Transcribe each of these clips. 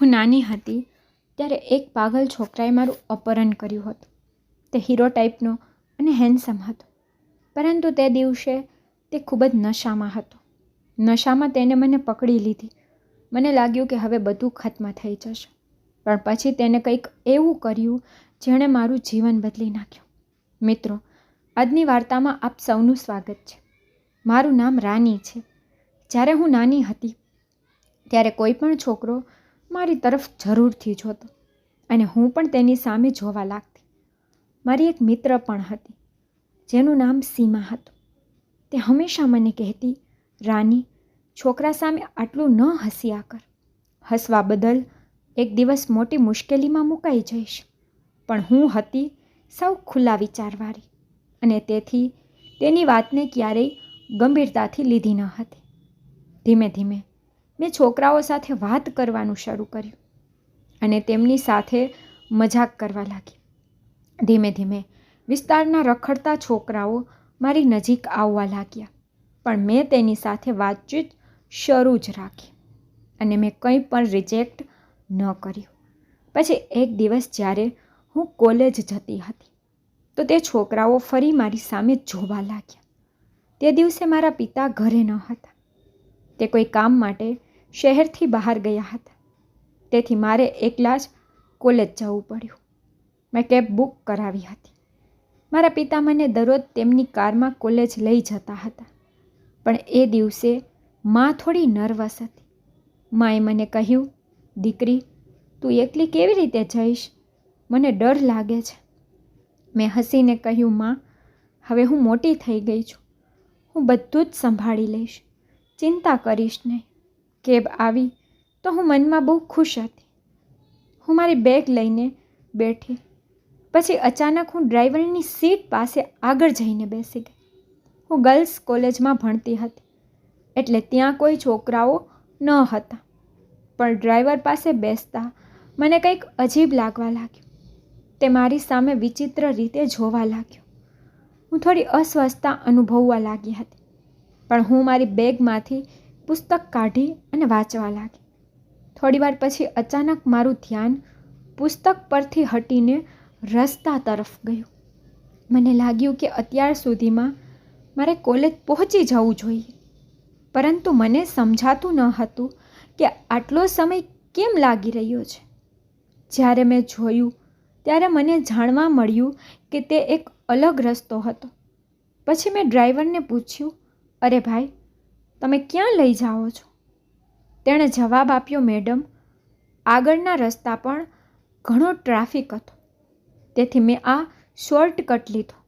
હું નાની હતી ત્યારે એક પાગલ છોકરાએ મારું અપહરણ કર્યું હતું. તે હીરો ટાઈપનો અને હેન્ડસમ હતો. પરંતુ તે દિવસે તે ખૂબ જ નશામાં હતો. નશામાં તેને મને પકડી લીધી. મને લાગ્યું કે હવે બધું ખત્મ થઈ જશે. પણ પછી તેને કંઈક એવું કર્યું જેણે મારું જીવન બદલી નાખ્યું. મિત્રો, આજની વાર્તામાં આપ સૌનું સ્વાગત છે. મારું નામ રાની છે. જ્યારે હું નાની હતી, ત્યારે કોઈ પણ છોકરો મારી તરફ જરૂરથી જોતો અને હું પણ તેની સામે જોવા લાગતી. મારી એક મિત્ર પણ હતી, જેનું નામ સીમા હતું. તે હંમેશા મને કહેતી, રાની, છોકરા સામે આટલું ન હસ્યા કર. હસવા બદલ એક દિવસ મોટી મુશ્કેલીમાં મુકાઈ જઈશ. પણ હું હતી સૌ ખુલ્લા વિચારવાળી અને તેથી તેની વાતને ક્યારેય ગંભીરતાથી લીધી ન હતી. ધીમે ધીમે મેં છોકરાઓ સાથે વાત કરવાનું શરૂ કર્યું અને તેમની સાથે મજાક કરવા લાગી. ધીમે ધીમે વિસ્તારના રખડતા છોકરાઓ મારી નજીક આવવા લાગ્યા, પણ મેં તેની સાથે વાતચીત શરૂ જ રાખી અને મેં કંઈ પણ રિજેક્ટ ન કર્યું. પછી એક દિવસ જ્યારે હું કોલેજ જતી હતી, તો તે છોકરાઓ ફરી મારી સામે જોવા લાગ્યા. તે દિવસે મારા પિતા ઘરે ન હતા. તે કોઈ કામ માટે શહેરથી બહાર ગયા હતા. તેથી મારે એકલા જ કોલેજ જવું પડ્યું. મેં કેબ બુક કરાવી હતી. મારા પિતા મને દરરોજ તેમની કારમાં કોલેજ લઈ જતા હતા. પણ એ દિવસે મા થોડી નર્વસ હતી. માએ મને કહ્યું, દીકરી, તું એકલી કેવી રીતે જઈશ? મને ડર લાગે છે. મેં હસીને કહ્યું, માં, હવે હું મોટી થઈ ગઈ છું. હું બધું જ સંભાળી લઈશ. ચિંતા કરીશ નહીં. કેબ આવી તો હું મનમાં બહુ ખુશ હતી. હું મારી બેગ લઈને બેઠી. પછી અચાનક હું ડ્રાઈવરની સીટ પાસે આગળ જઈને બેસી ગઈ. હું ગર્લ્સ કોલેજમાં ભણતી હતી, એટલે ત્યાં કોઈ છોકરાઓ ન હતા. પણ ડ્રાઈવર પાસે બેસતા મને કંઈક અજીબ લાગવા લાગ્યું. તે મારી સામે વિચિત્ર રીતે જોવા લાગ્યો. હું થોડી અસ્વસ્થતા અનુભવવા લાગી હતી. પણ હું મારી બેગમાંથી પુસ્તક કાઢી અને વાંચવા લાગી. થોડીવાર પછી અચાનક મારું ધ્યાન પુસ્તક પરથી હટીને રસ્તા તરફ ગયું. મને લાગ્યું કે અત્યાર સુધીમાં મારે કોલેજ પહોંચી જવું જોઈએ. પરંતુ મને સમજાતું ન હતું કે આટલો સમય કેમ લાગી રહ્યો છે. જ્યારે મેં જોયું, ત્યારે મને જાણવા મળ્યું કે તે એક અલગ રસ્તો હતો. પછી મેં ડ્રાઈવરને પૂછ્યું, અરે ભાઈ તમે ક્યાં લઈ જાઓ છો? તેણે જવાબ આપ્યો, મેડમ, આગળના રસ્તા પણ ઘણો ટ્રાફિક હતો. તેથી મેં આ શોર્ટકટ લીધો.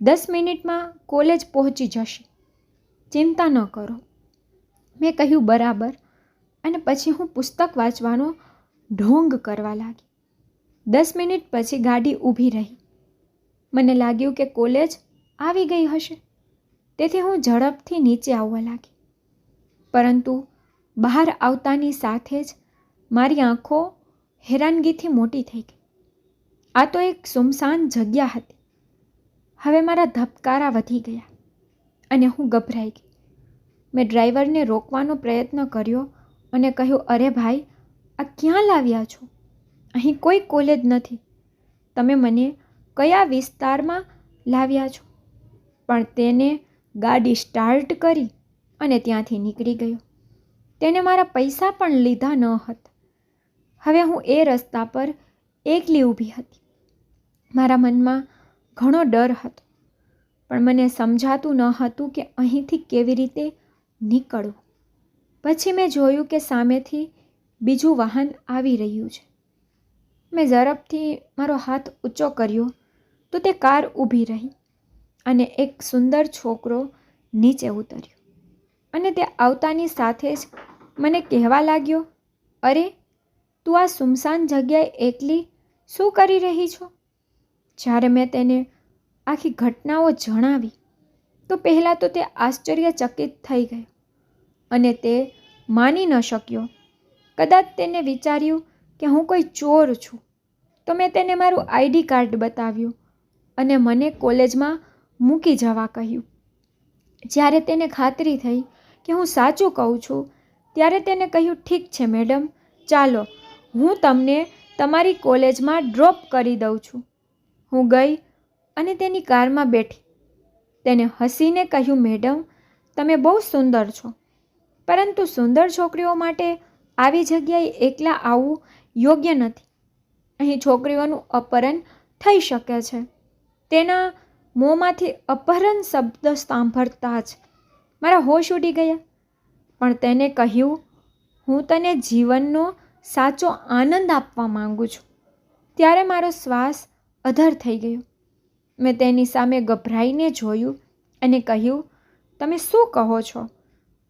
દસ મિનિટમાં કોલેજ પહોંચી જશે. ચિંતા ન કરો. મેં કહ્યું, બરાબર. અને પછી હું પુસ્તક વાંચવાનો ઢોંગ કરવા લાગી. દસ મિનિટ પછી ગાડી ઊભી રહી. મને લાગ્યું કે કોલેજ આવી ગઈ હશે. તેથી હું ઝડપથી નીચે આવવા લાગી. પરંતુ બહાર આવતાની સાથે જ મારી આંખો હેરાનગીથી મોટી થઈ ગઈ. આ તો એક સુમસાન જગ્યા હતી. હવે મારા ધબકારા વધી ગયા અને હું ગભરાઈ ગઈ. મેં ડ્રાઈવરને રોકવાનો પ્રયત્ન કર્યો અને કહ્યું, અરે ભાઈ, આ ક્યાં લાવ્યા છો? અહીં કોઈ કોલેજ નથી. તમે મને કયા વિસ્તારમાં લાવ્યા છો? પણ તેને ગાડી સ્ટાર્ટ કરી અને ત્યાંથી નીકળી ગયો. તેને મારા પૈસા પણ લીધા ન હતા. હવે હું એ રસ્તા પર એકલી ઊભી હતી. મારા મનમાં ઘણો ડર હતો, પણ મને સમજાતું ન હતું કે અહીંથી કેવી રીતે નીકળવું. પછી મેં જોયું કે સામેથી બીજું વાહન આવી રહ્યું છે. મેં ઝડપથી મારો હાથ ઊંચો કર્યો તો તે કાર ઊભી રહી. અને એક સુંદર છોકરો નીચે ઉતર્યો. અને તે આવતાની સાથે જ મને કહેવા લાગ્યો, અરે, તું આ સુમસાન જગ્યાએ એકલી શું કરી રહી છો? જ્યારે મેં તેને આખી ઘટનાઓ જણાવી, તો પહેલાં તો તે આશ્ચર્યચકિત થઈ ગયો અને તે માની ન શક્યો. કદાચ તેને વિચાર્યું કે હું કોઈ ચોર છું, તો મેં તેને મારું આઈડી કાર્ડ બતાવ્યું અને મને કોલેજમાં મૂકી જવા કહ્યું. જ્યારે તેને ખાતરી થઈ કે હું સાચું કહું છું, ત્યારે તેને કહ્યું, ઠીક છે, મેડમ, ચાલો, હું તમને તમારી કોલેજમાં ડ્રોપ કરી દઉં છું. હું ગઈ અને તેની કારમાં બેઠી. તેને હસીને કહ્યું, મેડમ, તમે બહુ સુંદર છો. પરંતુ સુંદર છોકરીઓ માટે આવી જગ્યાએ એકલા આવવું યોગ્ય નથી. અહીં છોકરીઓનું અપહરણ થઈ શકે છે. તેના મોંમાંથી અપહરણ શબ્દ સાંભળતા જ મારા હોશ ઉડી ગયા. પણ તેને કહ્યું, હું તને જીવનનો સાચો આનંદ આપવા માંગુ છું. ત્યારે મારો શ્વાસ અધર થઈ ગયો. મેં તેની સામે ગભરાઈને જોયું અને કહ્યું, તમે શું કહો છો?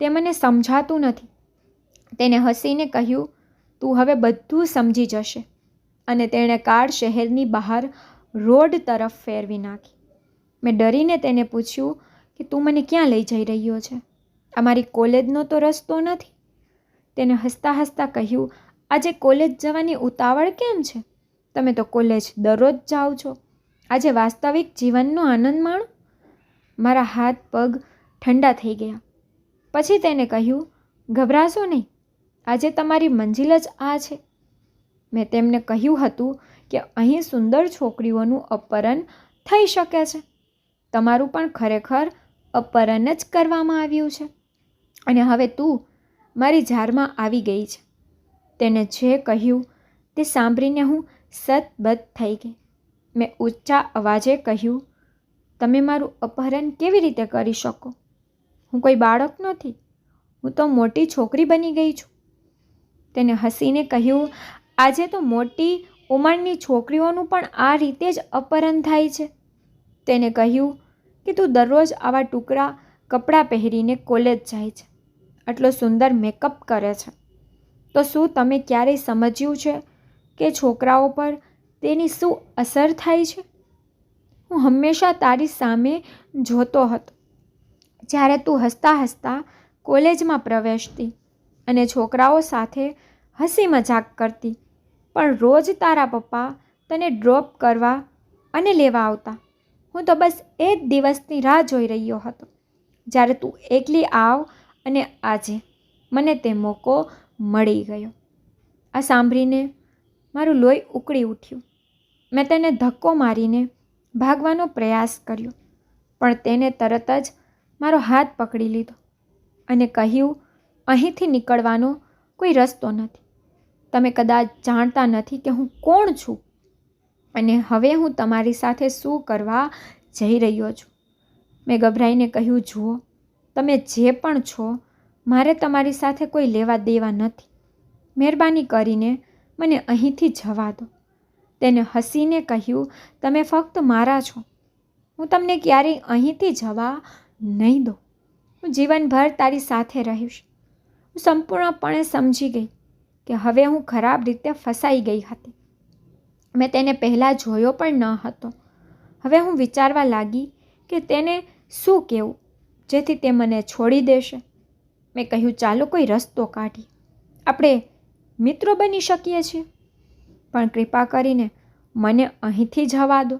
તે મને સમજાતું નથી. તેને હસીને કહ્યું, તું હવે બધું સમજી જશે. અને તેણે કાર શહેરની બહાર રોડ તરફ ફેરવી નાખી. મેં ડરીને તેને પૂછ્યું કે તું મને ક્યાં લઈ જઈ રહ્યો છે? અમારી કોલેજનો તો રસ્તો નથી. તેને હસતા હસતા કહ્યું, આજે કોલેજ જવાની ઉતાવળ કેમ છે? તમે તો કોલેજ દરરોજ જાઓ છો. આજે વાસ્તવિક જીવનનો આનંદ માણો. મારા હાથ, પગ ઠંડા થઈ ગયા. પછી તેને કહ્યું, ગભરાશો નહીં. આજે તમારી મંજિલ જ આ છે. મેં તેમને કહ્યું હતું કે અહીં સુંદર છોકરીઓનું અપહરણ થઈ શકે છે. તમારું પણ ખરેખર અપહરણ જ કરવામાં આવ્યું છે. અને હવે તું મારી જારમાં આવી ગઈ છે. તેને જે કહ્યું તે સાંભળીને હું સતબદ્ધ થઈ ગઈ. મેં ઊંચા અવાજે કહ્યું, તમે મારું અપહરણ કેવી રીતે કરી શકો? હું કોઈ બાળક નથી. હું તો મોટી છોકરી બની ગઈ છું. તેને હસીને કહ્યું, આજે તો મોટી ઉંમરની છોકરીઓનું પણ આ રીતે જ અપહરણ થાય છે. તેને કહ્યું કે તું દરરોજ આવા ટુકડા કપડાં પહેરીને કોલેજ જાય છે. આટલો સુંદર મેકઅપ કરે છે. તો શું તમે ક્યારેય સમજ્યું છે કે છોકરાઓ પર તેની શું અસર થાય છે? હું હંમેશા તારી સામે જોતો હતો. જ્યારે તું હસતા હસતા કોલેજમાં પ્રવેશતી અને છોકરાઓ સાથે હસી મજાક કરતી, પણ રોજ તારા પપ્પા તને ડ્રોપ કરવા અને લેવા આવતા. હું તો બસ એ જ દિવસની રાહ જોઈ રહ્યો હતો. જ્યારે તું એકલી આવ અને આજે મને તે મોકો મળી ગયો. આ સાંભળીને મારું લોહી ઉકળી ઉઠ્યું. મેં તેને ધક્કો મારીને ભાગવાનો પ્રયાસ કર્યો, પણ તેને તરત જ મારો હાથ પકડી લીધો અને કહ્યું, અહીંથી નીકળવાનો કોઈ રસ્તો નથી. તમે કદાચ જાણતા નથી કે હું કોણ છું. અને હવે હું તમારી સાથે શું કરવા જઈ રહ્યો છું? મેં ગભરાઈને કહ્યું, જુઓ, તમે જે પણ છો, મારે તમારી સાથે કોઈ લેવા દેવા નથી. મહેરબાની કરીને મને અહીંથી જવા દો. તેને હસીને કહ્યું, તમે ફક્ત મારા છો. હું તમને ક્યારેય અહીંથી જવા નહીં દો હું જીવનભર તારી સાથે રહીશ. હું સંપૂર્ણપણે સમજી ગઈ કે હવે હું ખરાબ રીતે ફસાઈ ગઈ હતી. મેં તેને પહેલાં જોયો પણ ન હતો. હવે હું વિચારવા લાગી કે તેને શું કહેવું જેથી તે મને છોડી દેશે. મેં કહ્યું, ચાલો કોઈ રસ્તો કાઢી આપણે મિત્રો બની શકીએ છીએ. પણ કૃપા કરીને મને અહીંથી જવા દો.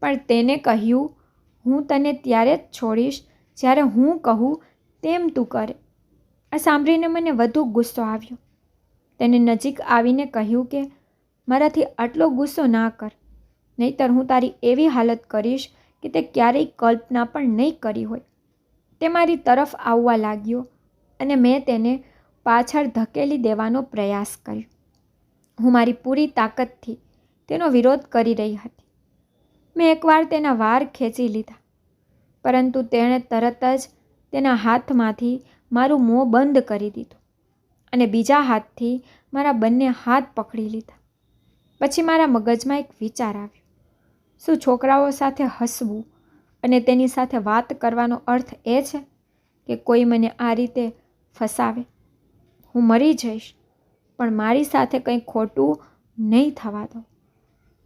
પણ તેને કહ્યું, હું તને ત્યારે જ છોડીશ જ્યારે હું કહું તેમ તું કરે. આ સાંભળીને મને વધુ ગુસ્સો આવ્યો. તેને નજીક આવીને કહ્યું કે મારાથી આટલો ગુસ્સો ના કર. નહીતર હું તારી એવી હાલત કરીશ કે તે ક્યારેય કલ્પના પણ નહીં કરી હોય. તે મારી તરફ આવવા લાગ્યો અને મેં તેને પાછળ ધકેલી દેવાનો પ્રયાસ કર્યો. હું મારી પૂરી તાકાતથી તેનો વિરોધ કરી રહી હતી. મેં એકવાર તેના વાર ખેંચી લીધા, પરંતુ તેણે તરત જ તેના હાથમાંથી મારું મોં બંધ કરી દીધું અને બીજા હાથથી મારા બંને હાથ પકડી લીધા. પછી મારા મગજમાં એક વિચાર આવ્યો. શું છોકરાઓ સાથે હસવું અને તેની સાથે વાત કરવાનો અર્થ એ છે કે કોઈ મને આ રીતે ફસાવે? હું મરી જઈશ, પણ મારી સાથે કંઈ ખોટું નહીં થવા દો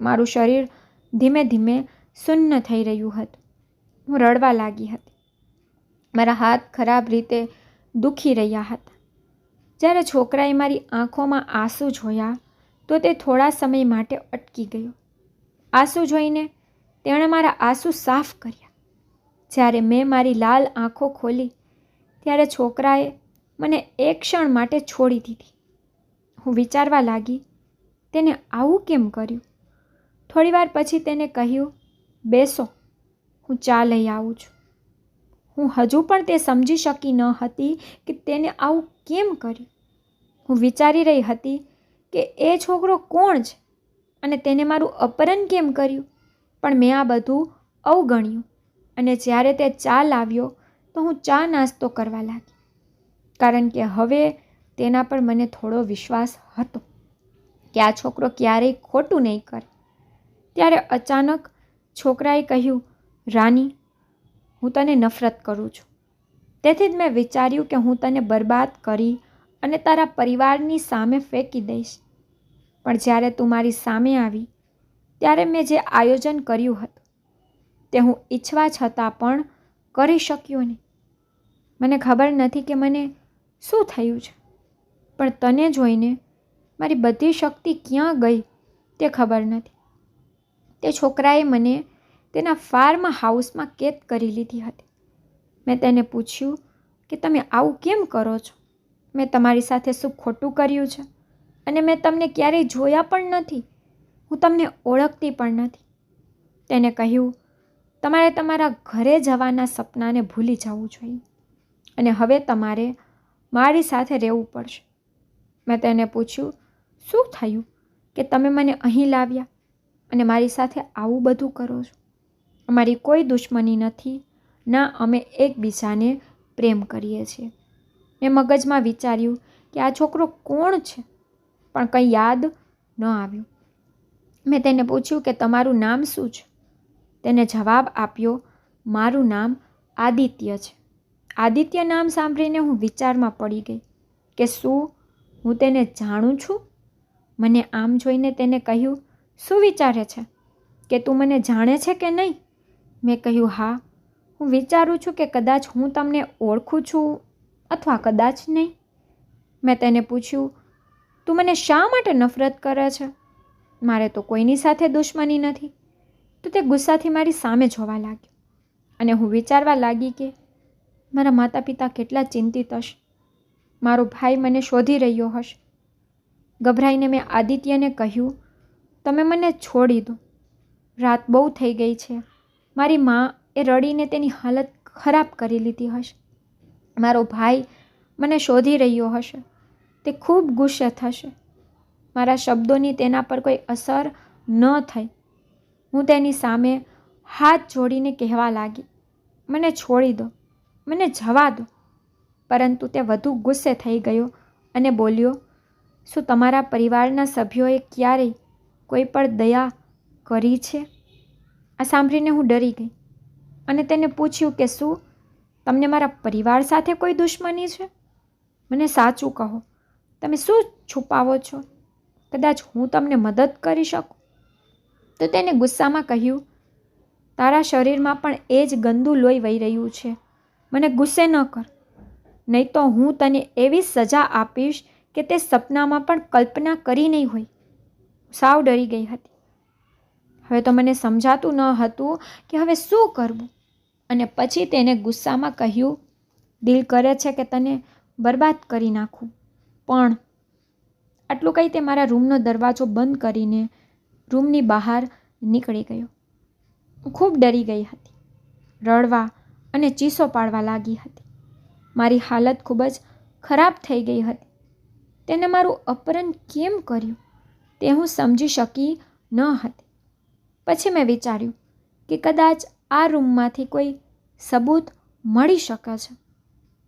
મારું શરીર ધીમે ધીમે શૂન્ય થઈ રહ્યું હતું. હું રડવા લાગી હતી. મારા હાથ ખરાબ રીતે દુખી રહ્યા હતા. જ્યારે છોકરાએ મારી આંખોમાં આંસુ જોયા તો તે થોડા સમય માટે અટકી ગયો. આંસુ જોઈને તેણે મારા આંસુ સાફ કર્યા. જ્યારે મેં મારી લાલ આંખો ખોલી, ત્યારે છોકરાએ મને એક ક્ષણ માટે છોડી દીધી. હું વિચારવા લાગી, તેને આવું કેમ કર્યું? થોડીવાર પછી તેને કહ્યું, બેસો, હું ચા લઈ આવું છું. હું હજુ પણ તે સમજી શકી ન હતી કે તેને આવું કેમ કર્યું. હું વિચારી રહી હતી કે એ છોકરો કોણ છે અને તેને મારું અપહરણ કેમ કર્યું? પણ મેં આ બધું અવગણ્યું અને જ્યારે તે ચા લાવ્યો તો હું ચા નાસ્તો કરવા લાગી. કારણ કે હવે તેના પર મને થોડો વિશ્વાસ હતો કે આ છોકરો ક્યારેય ખોટું નહીં કરે. ત્યારે અચાનક છોકરાએ કહ્યું, રાની, હું તને નફરત કરું છું. તેથી જ મેં વિચાર્યું કે હું તને બરબાદ કરી અને તારા પરિવારની સામે ફેંકી દઈશ. પણ જ્યારે તું મારી સામે આવી, ત્યારે મેં જે આયોજન કર્યું હતું, તે હું ઈચ્છવા છતાં પણ કરી શક્યો નહીં. મને ખબર નથી કે મને શું થયું છે, પણ તને જોઈને મારી બધી શક્તિ ક્યાં ગઈ તે ખબર નથી. તે છોકરાએ મને તેના ફાર્મ હાઉસમાં કેદ કરી લીધી હતી. મેં તેને પૂછ્યું કે તમે આવું કેમ કરો છો? મેં તમારી સાથે શું ખોટું કર્યું છે? અને મેં તમને ક્યારેય જોયા પણ નથી. હું તમને ઓળખતી પણ નથી. તેને કહ્યું, તમારે તમારા ઘરે જવાના સપનાને ભૂલી જવું જોઈએ. અને હવે તમારે મારી સાથે રહેવું પડશે. મેં તેને પૂછ્યું, શું થયું કે તમે મને અહીં લાવ્યા અને મારી સાથે આવું બધું કરો છો? અમારી કોઈ દુશ્મની નથી. ના, અમે એકબીજાને પ્રેમ કરીએ છીએ. મેં મગજમાં વિચાર્યું કે આ છોકરો કોણ છે, પણ કંઈ યાદ ન આવ્યું. મેં તેને પૂછ્યું કે તમારું નામ શું છે? તેને જવાબ આપ્યો, મારું નામ આદિત્ય છે. આદિત્ય નામ સાંભળીને હું વિચારમાં પડી ગઈ કે શું હું તેને જાણું છું? મને આમ જોઈને તેને કહ્યું, શું વિચારે છે? કે તું મને જાણે છે કે નહીં? મેં કહ્યું, હા. હું વિચારું છું કે કદાચ હું તમને ઓળખું છું અથવા કદાચ નહીં? મેં તેને પૂછ્યું, તું મને શા માટે નફરત કરે છે? મારે તો કોઈની સાથે દુશ્મની નથી. તો તે ગુસ્સાથી મારી સામે જોવા લાગ્યો અને હું વિચારવા લાગી કે, મારા માતા પિતા કેટલા ચિંતિત હશે. મારો ભાઈ મને શોધી રહ્યો હશે. ગભરાઈને મેં આદિત્યને કહ્યું, તમે મને છોડી દો. રાત બહુ થઈ ગઈ છે. મારી મા એ રડીને તેની હાલત ખરાબ કરી લીધી હશે. મારો ભાઈ મને શોધી રહ્યો હશે. તે ખૂબ ગુસ્સે થશે. મારા શબ્દોની તેના પર કોઈ અસર ન થઈ. હું તેની સામે હાથ જોડીને કહેવા લાગી, મને છોડી દો, મને જવા દો. પરંતુ તે વધુ ગુસ્સે થઈ ગયો અને બોલ્યો, શું તમારા પરિવારના સભ્યોએ ક્યારેય કોઈ પર દયા કરી છે? આ સાંભળીને હું ડરી ગઈ અને તેને પૂછ્યું કે શું તમને મારા પરિવાર સાથે કોઈ દુશ્મની છે? મને સાચું કહો. તમે શું છુપાવો છો? કદાચ હું તમને મદદ કરી શકું? તો તેને ગુસ્સામાં કહ્યું, તારા શરીરમાં પણ એ જ ગંદુ લોહી વહી રહ્યું છે. મને ગુસ્સે ન કર. નહીં તો હું તને એવી સજા આપીશ કે તે સપનામાં પણ કલ્પના કરી નહીં હોય. સાવ ડરી ગઈ હતી. હવે તો મને સમજાતું ન હતું કે હવે શું કરવું. અને પછી તેને ગુસ્સામાં કહ્યું, દિલ કરે છે કે તને બરબાદ કરી નાખું? પણ આટલું કહી તે મારા રૂમનો દરવાજો બંધ કરીને રૂમની બહાર નીકળી ગયો. હું ખૂબ ડરી ગઈ હતી. રડવા અને ચીસો પાડવા લાગી હતી. મારી હાલત ખૂબ જ ખરાબ થઈ ગઈ હતી. તેને મારું અપહરણ કેમ કર્યું? તે હું સમજી શકી ન હતી. પછી મેં વિચાર્યું કે કદાચ આ રૂમમાંથી કોઈ સબૂત મળી શકે છે?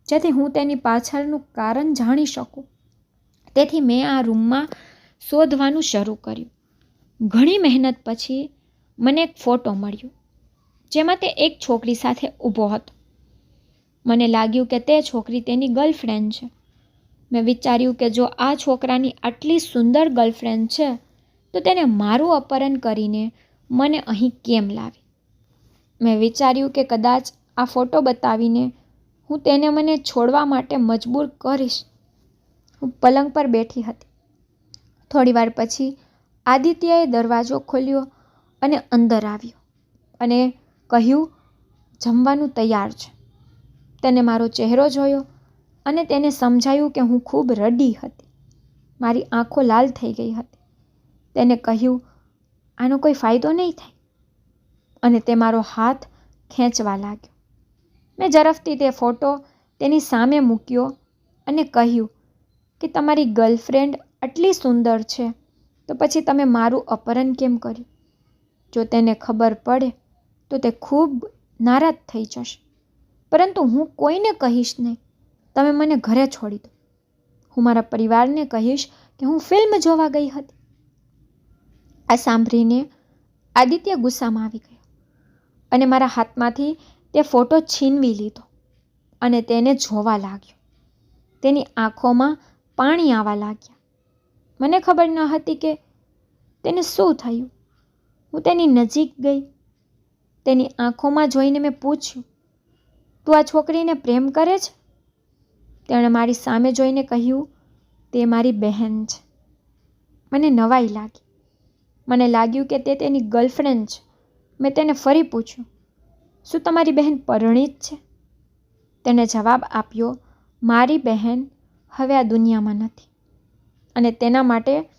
જેથી હું તેની પાછળનું કારણ જાણી શકું. તેથી મેં આ રૂમમાં શોધવાનું શરૂ કર્યું. ઘણી મહેનત પછી મને એક ફોટો મળ્યો, જેમાં તે એક છોકરી સાથે ઊભો હતો. મને લાગ્યું કે તે છોકરી તેની ગર્લફ્રેન્ડ છે. મેં વિચાર્યું કે જો આ છોકરાની આટલી સુંદર ગર્લફ્રેન્ડ છે, તો તેને મારું અપહરણ કરીને મને અહીં કેમ લાવી? મેં વિચાર્યું કે કદાચ આ ફોટો બતાવીને હું તેને મને છોડવા માટે મજબૂર કરીશ. હું પલંગ પર બેઠી હતી. થોડીવાર પછી આદિત્યએ દરવાજો ખોલ્યો અને અંદર આવ્યો અને કહ્યું, જમવાનું તૈયાર છે. તેને મારો ચહેરો જોયો અને તેને સમજાયું કે હું ખૂબ રડી હતી. મારી આંખો લાલ થઈ ગઈ હતી. તેને કહ્યું, આનો કોઈ ફાયદો નહીં થાય. અને તે મારો હાથ ખેંચવા લાગ્યો. મેં ઝડપથી તે ફોટો તેની સામે મૂક્યો અને કહ્યું કે તમારી ગર્લફ્રેન્ડ આટલી સુંદર છે, તો પછી તમે મારું અપહરણ કેમ કર્યું? જો તેને ખબર પડે, તો તે ખૂબ નારાજ થઈ જશે. પરંતુ હું કોઈને કહીશ નહીં. તમે મને ઘરે છોડી દો. હું મારા પરિવારને કહીશ કે હું ફિલ્મ જોવા ગઈ હતી. આ સાંભળીને આદિત્ય ગુસ્સામાં આવી ગયો. અને મારા હાથમાંથી તે ફોટો છીનવી લીધો અને તેને જોવા લાગ્યો. તેની આંખોમાં પાણી આવવા લાગ્યા. મને ખબર ન હતી કે તેને શું થયું. હું તેની નજીક ગઈ. તેની આંખોમાં જોઈને મેં પૂછ્યું, તું આ છોકરીને પ્રેમ કરે છે? તેણે મારી સામે જોઈને કહ્યું, તે મારી બહેન છે. મને નવાઈ લાગી. મને લાગ્યું કે તે તેની ગર્લફ્રેન્ડ છે. મેં તેને ફરી પૂછ્યું, શું તમારી બહેન પરણિત છે? તેણે જવાબ આપ્યો, મારી બહેન હવે આ દુનિયામાં નથી. અને તેના માટે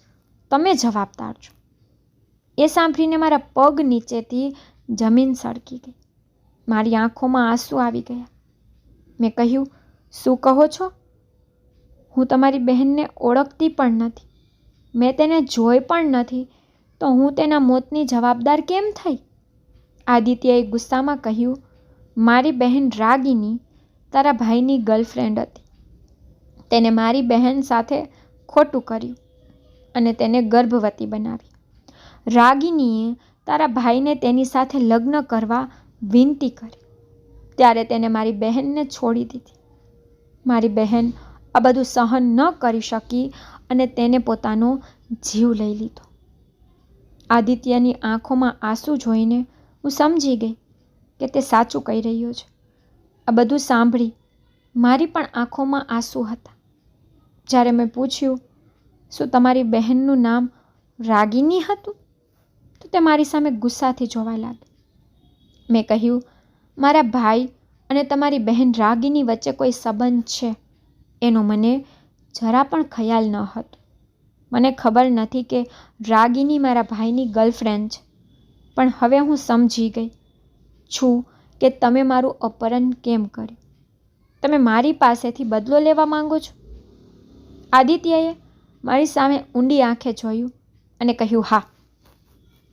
તમે જવાબદાર છો એ સાંભળીને મારા પગ નીચેથી જમીન સળકી ગઈ. મારી આંખોમાં આંસુ આવી ગયા. મેં કહ્યું, શું કહો છો? હું તમારી બહેનને ઓળખતી પણ નથી. મેં તેને જોઈ પણ નથી. તો હું તેના મોતની જવાબદાર કેમ થઈ? આદિત્યએ ગુસ્સામાં કહ્યું, મારી બહેન રાગીની તારા ભાઈની ગર્લફ્રેન્ડ હતી. તેને મારી બહેન સાથે ખોટું કર્યું અને તેને ગર્ભવતી બનાવી. રાગિનીએ તારા ભાઈને તેની સાથે લગ્ન કરવા વિનંતી કરી. ત્યારે તેને મારી બહેનને છોડી દીધી. મારી બહેન આ બધું સહન ન કરી શકી અને તેને પોતાનો જીવ લઈ લીધો. આદિત્યની આંખોમાં આંસુ જોઈને હું સમજી ગઈ કે તે સાચું કહી રહ્યો છે. આ બધું સાંભળી મારી પણ આંખોમાં આંસુ હતા. જ્યારે મેં પૂછ્યું, શું તમારી બહેનનું નામ રાગિની હતું? તો તે મારી સામે ગુસ્સાથી જોવા લાગી. મેં કહ્યું, મારા ભાઈ અને તમારી બહેન રાગીની વચ્ચે કોઈ સંબંધ છે? એનો મને જરા પણ ખ્યાલ ન હતો મને ખબર નથી કે રાગીની મારા ભાઈની ગર્લફ્રેન્ડ છે. પણ હવે હું સમજી ગઈ છું કે તમે મારું અપહરણ કેમ કર્યું? તમે મારી પાસેથી બદલો લેવા માંગો છો? આદિત્યએ મારી સામે ઊંડી આંખે જોયું અને કહ્યું, હા,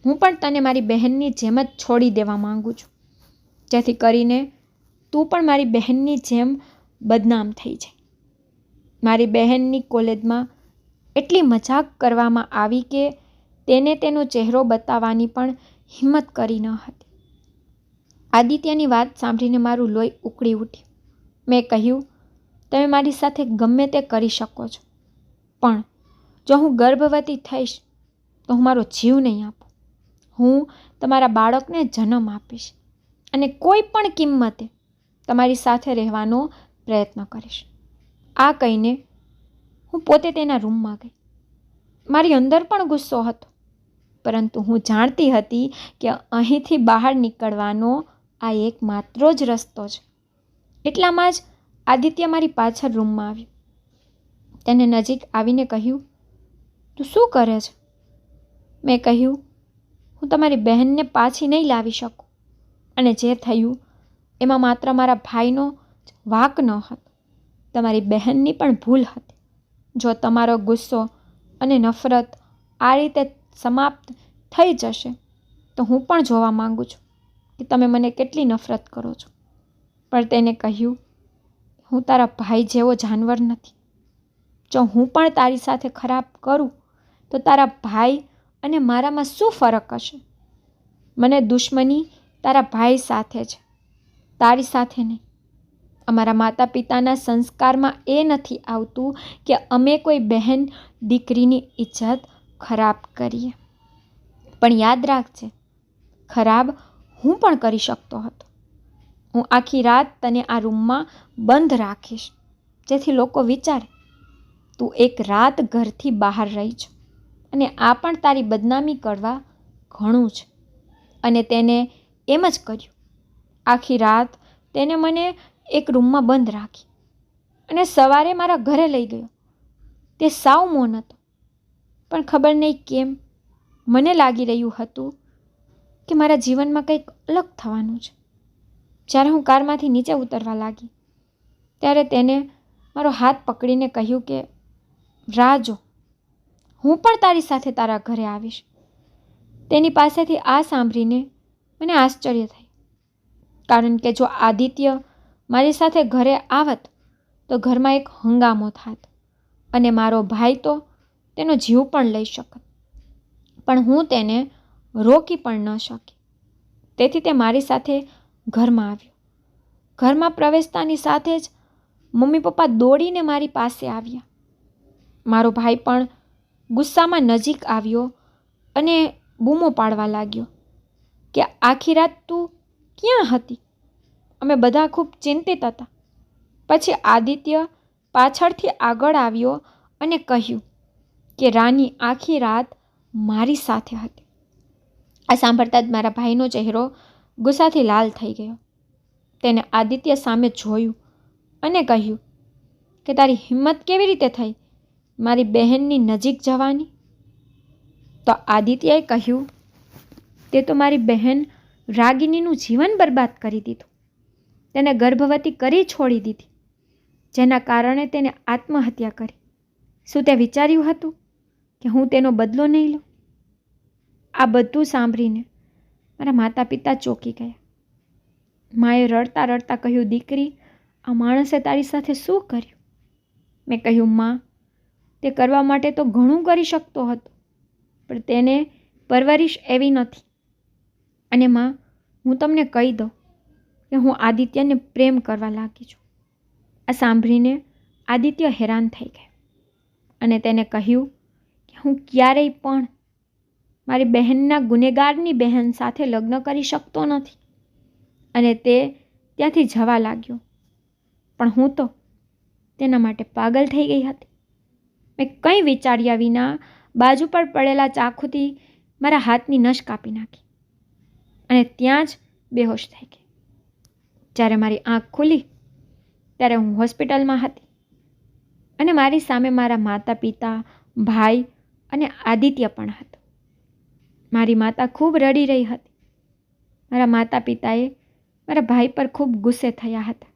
હું પણ તને મારી બહેનની જેમ જ છોડી દેવા માગું છું. જેથી કરીને તું પણ મારી બહેનની જેમ બદનામ થઈ જાય. મારી બહેનની કોલેજમાં એટલી મજાક કરવામાં આવી કે તેને તેનો ચહેરો બતાવવાની પણ હિંમત કરી ન હતી. આદિત્યની વાત સાંભળીને મારું લોહી ઉકળી ઉઠ્યું. મેં કહ્યું, તમે મારી સાથે ગમે તે કરી શકો છો, પણ જો હું ગર્ભવતી થઈશ, તો હું મારો જીવ નહીં આપું. હું તમારા બાળકને જન્મ આપીશ અને કોઈ પણ કિંમતે તમારી સાથે રહેવાનો પ્રયત્ન કરીશ. આ કહીને હું પોતે તેના રૂમમાં ગઈ. મારી અંદર પણ ગુસ્સો હતો. પરંતુ હું જાણતી હતી કે અહીંથી બહાર નીકળવાનો આ એક માત્ર જ રસ્તો છે. એટલામાં જ આદિત્ય મારી પાછળ રૂમમાં આવ્યું. તેને નજીક આવીને કહ્યું, તું શું કરે છે? મેં કહ્યું, હું તમારી બહેનને પાછી નહીં લાવી શકું. અને જે થયું, એમાં માત્ર મારા ભાઈનો વાક ન હતો. તમારી બહેનની પણ ભૂલ હતી. જો તમારો ગુસ્સો અને નફરત આ રીતે સમાપ્ત થઈ જશે, તો હું પણ જોવા માગું છું કે તમે મને કેટલી નફરત કરો છો. પણ તેને કહ્યું, હું તારા ભાઈ જેવો જાનવર નથી. જો હું પણ તારી સાથે ખરાબ કરું, તો તારા ભાઈ અને મારામાં શું ફરક હશે? મને દુશ્મની તારા ભાઈ સાથે છે, તારી સાથે નહીં. અમારા માતા પિતાના સંસ્કારમાં એ નથી આવતું કે અમે કોઈ બહેન દીકરીની ઇજ્જત ખરાબ કરીએ. પણ યાદ રાખજે, ખરાબ હું પણ કરી શકતો હતો. હું આખી રાત તને આ રૂમમાં બંધ રાખીશ. જેથી લોકો વિચારે, તું એક રાત ઘરથી બહાર રહી છે અને આ પણ તારી બદનામી કરવા ઘણું છે. અને તેને એમ જ કર્યું. આખી રાત તેને મને એક રૂમમાં બંધ રાખી. અને સવારે મારા ઘરે લઈ ગયો. તે સાવ મૌન હતો. પણ ખબર નહીં કેમ. મને લાગી રહ્યું હતું કે મારા જીવનમાં કંઈક અલગ થવાનું છે. જ્યારે હું કારમાંથી નીચે ઉતરવા લાગી, ત્યારે તેને મારો હાથ પકડીને કહ્યું કે રાજો હું પણ તારી સાથે તારા ઘરે આવીશ. તેની પાસેથી આ સાંભળીને મને આશ્ચર્ય થઈ કારણ કે જો આદિત્ય મારી સાથે ઘરે આવત, તો ઘરમાં એક હંગામો થાત અને મારો ભાઈ તો તેનો જીવ પણ લઈ શકત પણ હું તેને રોકી પણ ન શકી. તેથી તે મારી સાથે ઘરમાં આવ્યો. ઘરમાં પ્રવેશતાની સાથે જ મમ્મી પપ્પા દોડીને મારી પાસે આવ્યા. મારો ભાઈ પણ ગુસ્સામાં નજીક આવ્યો અને બૂમો પાડવા લાગ્યો કે આખી રાત તું ક્યાં હતી? અમે બધા ખૂબ ચિંતિત હતા. પછી આદિત્ય પાછળથી આગળ આવ્યો અને કહ્યું કે રાની આખી રાત મારી સાથે હતી. આ સાંભળતા જ મારા ભાઈનો ચહેરો ગુસ્સાથી લાલ થઈ ગયો. તેને આદિત્ય સામે જોયું અને કહ્યું, કે તારી હિંમત કેવી રીતે થઈ? મારી બહેનની નજીક જવાની? તો આદિત્યએ કહ્યું, તે તો મારી બહેન રાગિનીનું જીવન બરબાદ કરી દીધું. તેને ગર્ભવતી કરી છોડી દીધી, જેના કારણે તેને આત્મહત્યા કરી. શું તે વિચાર્યું હતું? કે હું તેનો બદલો નહીં લઉં? આ બધું સાંભળીને મારા માતા પિતા ચોંકી ગયા. માએ રડતા રડતા કહ્યું, દીકરી, આ માણસે તારી સાથે શું કર્યું? મેં કહ્યું, માં, તે કરવા માટે તો ઘણું કરી શકતો હતો, પણ તેને પરવરિશ એવી નથી. અને માં, હું તમને કહી દઉં કે હું આદિત્યને પ્રેમ કરવા લાગી છું. આ સાંભળીને આદિત્ય હેરાન થઈ ગયા અને તેને કહ્યું હું ક્યારેય પણ મારી બહેનના ગુનેગારની બહેન સાથે લગ્ન કરી શકતો નથી. અને તે ત્યાંથી જવા લાગ્યો. પણ હું તો તેના માટે પાગલ થઈ ગઈ હતી. મેં કંઈ વિચાર્યા વિના બાજુ પર પડેલા ચાકુથી મારા હાથની નશ કાપી નાખી. અને ત્યાં જ બેહોશ થઈ ગઈ. જ્યારે મારી આંખ ખુલી ત્યારે હું હોસ્પિટલમાં હતી. અને મારી સામે મારા માતા પિતા ભાઈ અને આદિત્ય પણ હતો. મારી માતા ખૂબ રડી રહી હતી. મારા માતા પિતાએ મારા ભાઈ પર ખૂબ ગુસ્સે થયા હતા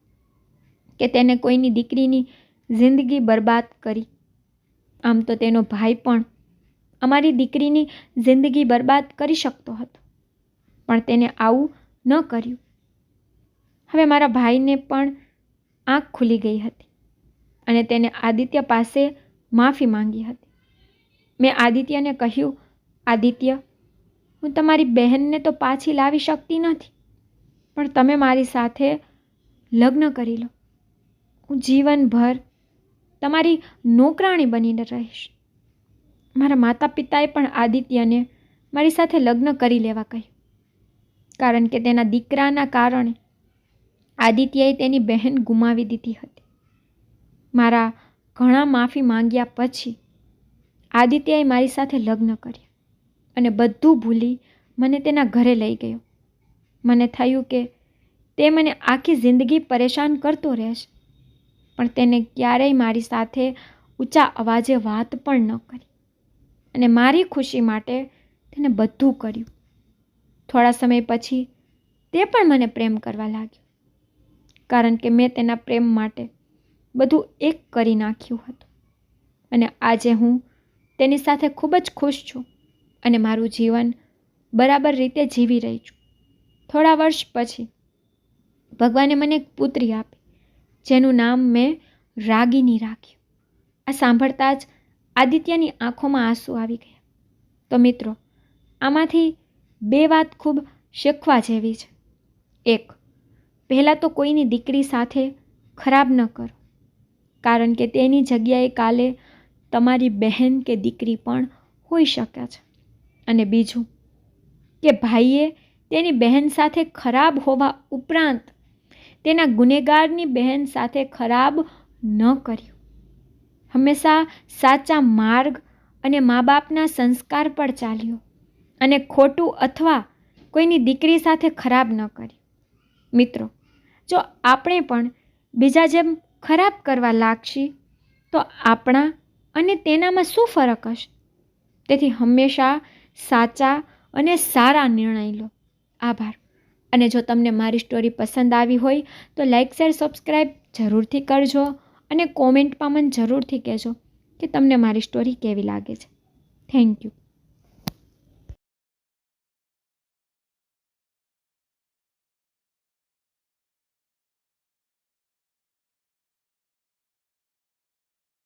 કે તેને કોઈની દીકરીની જિંદગી બરબાદ કરી. આમ તો તેનો ભાઈ પણ અમારી દીકરીની જિંદગી બરબાદ કરી શકતો હતો, પણ તેને આવું ન કર્યું. હવે મારા ભાઈને પણ આંખ ખુલી ગઈ હતી અને તેને આદિત્ય પાસે માફી માંગી હતી. મેં આદિત્યને કહ્યું, આદિત્ય, હું તમારી બહેનને તો પાછી લાવી શકતી નથી, પણ તમે મારી સાથે લગ્ન કરી લો. હું જીવનભર તમારી નોકરાણી બનીને રહીશ. મારા માતા પિતાએ પણ આદિત્યને મારી સાથે લગ્ન કરી લેવા કહ્યું, કારણ કે તેના દીકરાના કારણે આદિત્યએ તેની બહેન ગુમાવી દીધી હતી. મારા ઘણા માફી માંગ્યા પછી આદિત્યએ મારી સાથે લગ્ન કર્યા અને બધું ભૂલી મને તેના ઘરે લઈ ગયો. મને થયું કે તે મને આખી જિંદગી પરેશાન કરતો રહેશે, પણ તેને ક્યારેય મારી સાથે ઊંચા અવાજે વાત પણ ન કરી અને મારી ખુશી માટે તેને બધું કર્યું. થોડા સમય પછી તે પણ મને પ્રેમ કરવા લાગ્યો, કારણ કે મેં તેના પ્રેમ માટે બધું એક કરી નાખ્યું હતું અને આજે હું તેની સાથે ખૂબ જ ખુશ છું અને મારું જીવન બરાબર રીતે જીવી રહી છું. થોડા વર્ષ પછી ભગવાને મને એક પુત્રી આપી, જેનું નામ મેં રાગીની રાખ્યું. આ સાંભળતા જ આદિત્યની આંખોમાં આંસુ આવી ગયા. તો મિત્રો, આમાંથી બે વાત ખૂબ શીખવા જેવી છે. એક, પહેલાં તો કોઈની દીકરી સાથે ખરાબ ન કરો, કારણ કે તેની જગ્યાએ કાલે તમારી બહેન કે દીકરી પણ હોઈ શકે છે. અને બીજું, કે ભાઈએ તેની બહેન સાથે ખરાબ હોવા ઉપરાંત તેના ગુનેગારની બહેન સાથે ખરાબ ન કર્યું. હંમેશા સાચા માર્ગ અને મા બાપના સંસ્કાર પર ચાલ્યો અને ખોટું અથવા કોઈની દીકરી સાથે ખરાબ ન કર્યું. મિત્રો, જો આપણે પણ બીજા જેમ ખરાબ કરવા લાગશી, તો આપણા અને તેનામાં શું ફરક હશે? તેથી હંમેશા સાચા અને સારા નિર્ણય લો. આભાર. અને જો તમને મારી સ્ટોરી પસંદ આવી હોય, તો લાઇક શેર સબસ્ક્રાઈબ જરૂરથી કરજો અને કોમેન્ટમાં મને જરૂરથી કહેજો કે તમને મારી સ્ટોરી કેવી લાગે છે. Thank you